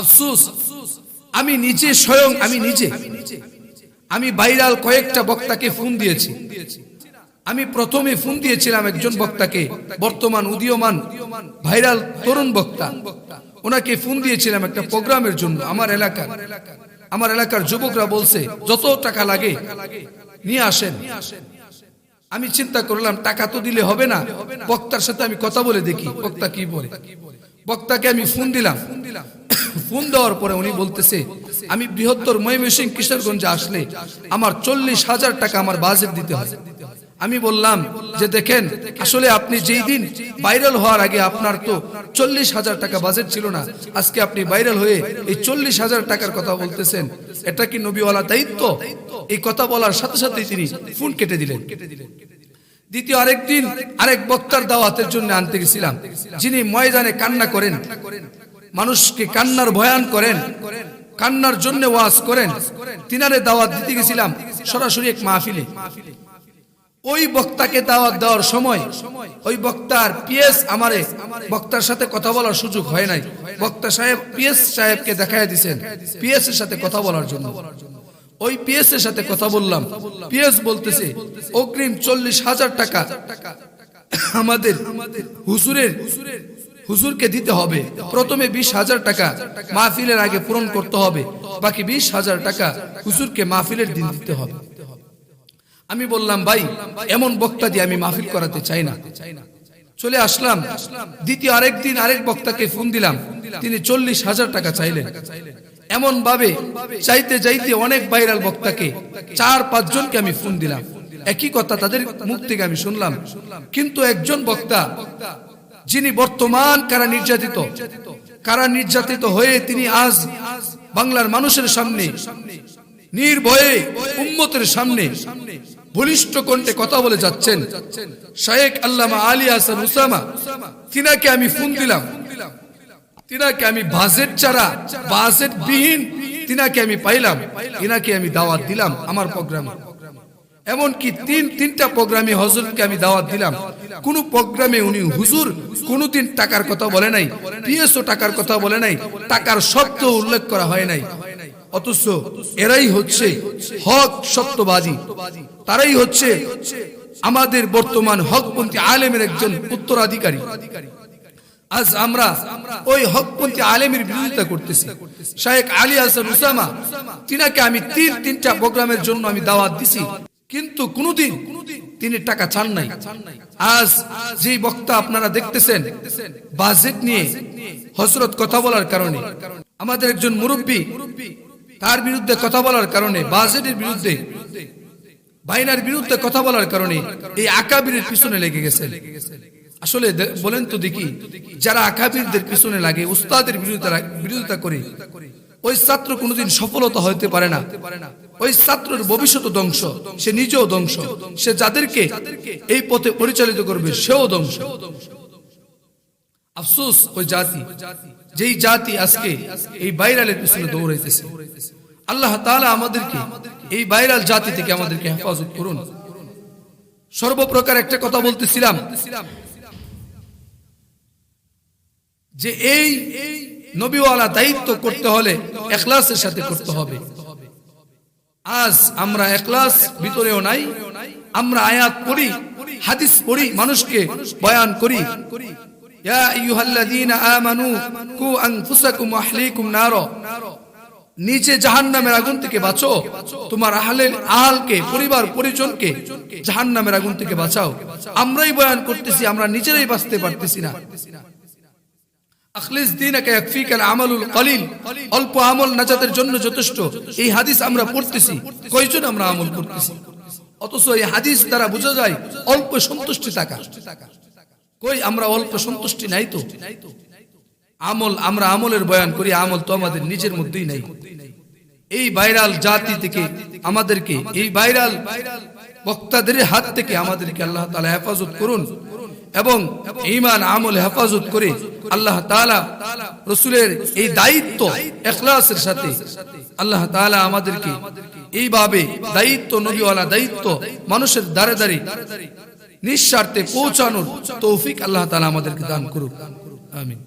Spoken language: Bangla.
আফসোস, আমি নিজে স্বয়ং, আমি নিজে, আমি ভাইরাল কয়েকটা বক্তাকে ফোন দিয়েছি। আমি প্রথমে ফোন দিয়েছিলাম একজন বক্তাকে, বর্তমান উদীয়মান, ভাইরাল তরুণ বক্তা। ওনাকে ফোন দিয়েছিলাম একটা প্রোগ্রামের জন্য, আমার এলাকার। আমার এলাকার যুবকরা বলছে, যত টাকা লাগে, নিয়ে আসেন। আমি চিন্তা করলাম, টাকা তো দিলে হবে না। বক্তার সাথে আমি কথা বলে দেখি, বক্তা কি বলে? বক্তাকে আমি ফোন দিলাম। ফোন দেওয়ার পরে উনি বলতেছে, আমি বৃহত্তর ময়মনসিং কিশোরগঞ্জে আসলে আমার চল্লিশ হাজার টাকা আমার বাজেট দিতে হয় আমি বললাম, যে দেখেন, আসলে আপনি যেই দিন ভাইরাল হওয়ার আগে আপনার তো চল্লিশ হাজার টাকা বাজেট ছিল না, আজকে আপনি ভাইরাল হয়ে এই চল্লিশ হাজার টাকার কথা বলতেছেন। এটা কি নবীওয়ালা দায়িত্ব? এই কথা বলার সাথে সাথেই তিনি ফোন কেটে দিলেন। দ্বিতীয় আরেকদিন আরেক বক্তার দাওয়াতের জন্য আনতে গেছিলাম। যিনি ময়দানে কান্না করেন, মানুষকে কান্নার ভয়ান করেন, কান্নার জন্য ওয়াজ করেন, তিনারে দাওয়াত দিতে গেছিলাম সরাসরি এক মাহফিলে। ওই বক্তাকে দাওয়াত দেওয়ার সময় ওই বক্তার পিএস আমারে বক্তার সাথে কথা বলার সুযোগ হয় নাই। বক্তা সাহেব, পিএস সাহেবকে দেখায় দিছেন পিএস এর সাথে কথা বলার জন্য। ওই পিএস এর সাথে কথা বললাম। পিএস বলতেছে, অগ্রিম চল্লিশ হাজার টাকা আমাদের হুজুরের, হুজুরকে দিতে হবে। প্রথমে বিশ হাজার টাকা মাহফিলের আগে পূরণ করতে হবে। বাকি বিশ হাজার টাকা হুজুরকে মাহফিলের দিন দিতে হবে। আমি বললাম, ভাই, এমন বক্তা দিয়ে আমি মাহফিল করাতে চাই না। চলে আসলাম। দ্বিতীয় আরেক দিন আরেক বক্তাকে ফোন দিলাম। তিনি চল্লিশ হাজার টাকা চাইলেন। এমন ভাবে চাইতে চাইতে অনেক ভাইরাল বক্তাকে চার পাঁচ জনকে আমি ফোন দিলাম। একই কথা তাদের মুখ থেকে আমি শুনলাম। কিন্তু একজন বক্তা, যিনি বর্তমান কারা নির্যাতিত কারা নির্যাতিত হয়ে তিনি আজ বাংলার মানুষের সামনে, নির্ভয়ে উম্মতের সামনে বলিষ্ঠ কণ্ঠে কথা বলে যাচ্ছেন, শায়েক আল্লামা আলী হাসান উসামা, তিনাকে আমি ফোন দিলাম। তিনাকে আমি বাজেট ছাড়া, বাজেট বিহীন তিনাকে আমি পাইলাম, তিনাকে আমি দাওয়াত দিলাম আমার প্রোগ্রামে। এমনকি তিন, তিনটা প্রোগ্রামে হজরতকে আমি দাওয়াত দিলাম। কোন প্রোগ্রামে উনি হুজুর কোনদিন টাকার কথা বলে নাই পিএসও টাকার কথা বলে নাই, টাকার শব্দ উল্লেখ করা হয় নাই। অথচ এরাই হচ্ছে হক সত্যবাদী। তারাই হচ্ছে আমাদের বর্তমান হকপন্থী আলেমের একজন উত্তরাধিকারী। আজ আমরা ওই হকপন্থী আলেমের বিরোধিতা করতেছি। শাহেক আলী হাসান উসামা, তিনাকে আমি তিন তিনটা প্রোগ্রামের জন্য আমি দাওয়াত দিছি। কিন্তু কোনদিন তিনি টাকা চান নাই। আজ যে বক্তা আপনারা দেখতেছেন, বাজেট নিয়ে হসরত কথা বলার কারণে, আমাদের একজন মুরব্বী, তার বিরুদ্ধে কথা বলার কারণে, বাজেটের বিরুদ্ধে, বাইনার বিরুদ্ধে কথা বলার কারণে এই আকাবিরের পিছনে লেগে গেছে আসলে বলেন তো দেখি, যারা আকাবিরদের পিছনে লাগে, উস্তাদের বিরোধিতা বিরোধিতা করে, ওই ছাত্র কোনোদিন সফলতা হতে পারে না। ওই ছাত্রের ভবিষ্যৎ ধ্বংস, সে নিজেও ধ্বংস। সে যাদেরকে এই পথে পরিচালিত করবে, সেও ধ্বংস। আফসোস, ওই জাতি, যেই জাতি আজকে এই ভাইরালের পিছনে দৌড়াইতেছে। আল্লাহ তাআলা আমাদেরকে এই ভাইরাল জাতি থেকে আমাদেরকে হেফাজত করুন। সর্বপ্রকার একটা কথা বলতেছিলাম যে এই নবীওয়ালা দায়িত্ব করতে হলে এখলাসের সাথে করতে হবে। আজ আমরা এখলাস ভিতরেও নাই, আমরা আয়াত পড়ি, হাদিস পড়ি, মানুষকে বয়ান করি। নিচে জাহান্নামের আগুন থেকে বাঁচো, তোমার আহলের আহলকে, পরিবার, পরিজনকে জাহান্নামের আগুন থেকে বাঁচাও। আমরাই বয়ান করতেছি, আমরা নিজেরাই বাঁচতে পারতেছি না। অল্প আমল জন্য যথেষ্ট। এই হাদিস আমরা পড়তেছি। কয়জন আমরা আমল করতেছি? অথচ এই হাদিস দ্বারা বোঝা যায় অল্প সন্তুষ্টি কই আমরা অল্প সন্তুষ্টি নাই তো? আমল আমরা আমলের বয়ান করি, আমল তো আমাদের নিজের মধ্যেই নাই। এই ভাইরাল জাতি থেকে আমাদেরকে, এই ভাইরাল বক্তাদের হাত থেকে আমাদেরকে আল্লাহ তাআলা হেফাজত করুন। এবং ইমান আমল, হেফাজত করে আল্লাহ তালা রসুলের এই দায়িত্ব, এখলাসের সাথে আল্লাহ তালা আমাদেরকে এইভাবে দায়িত্ব, নবীওয়ালা দায়িত্ব মানুষের দ্বারে দ্বারে নিঃস্বার্থে পৌঁছানোর তৌফিক আল্লাহ তালা আমাদেরকে দান করুক। আমিন।